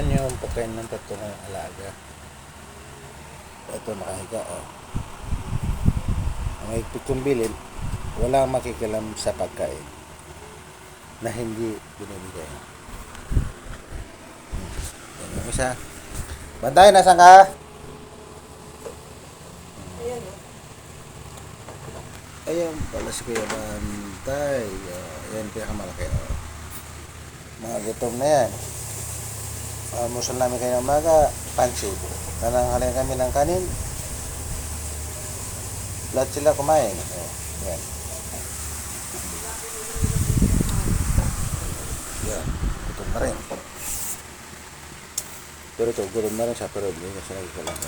Yan yung pagkain ng tatlong alaga. Ito nakahiga, oh. Ang higpit kong bilin, wala makikilam sa pagkain na hindi binibigay. Hmm. Yan yung isa. Bantay, nasan ka? Ayan o. Ayan pala si Kuya Bantay. Oh, yan pinakamalaki. Oh. Mga gutom na yan. Almusal namin kayo ng umaga, pansit. Nananghalian kami ng kanin. Lahat sila kumain. Oh, yan. Yan. Gutom na rin. Pero ito, gutom na rin siya. Pero hindi kasi nagkalang.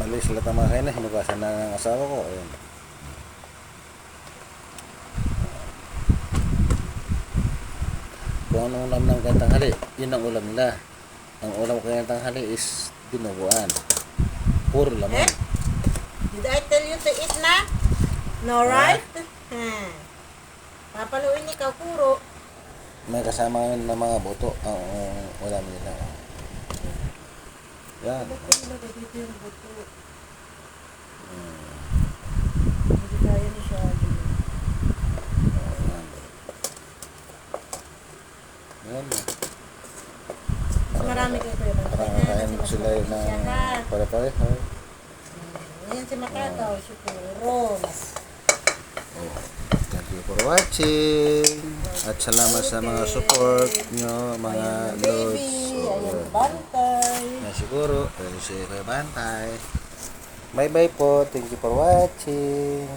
Malis lahat ng mga kainan. Hinugasan na ng asawa ko. Ayun. Kung anong ulam ng tanghali, yun ang ulam nila. Ang ulam ko kanyang tanghali is dinuguan. Puro laman. Eh? Did I tell you to eat na? No, right? Hmm. Papaluin ni Kakuro. May kasama yun ng mga buto ang ulam nila. Yan. Hindi kaya ni siya. Yan. Yan. Marami kayo pa yun. Parang kain sila yun ng pare-pareho. Ayan si Makataw, si Puros. Thank you for watching. At salamat sa mga support nyo, mga loads. Ayan bantay. Na siguro, ayun si Kuya Bantay. Bye bye po. Thank you for watching.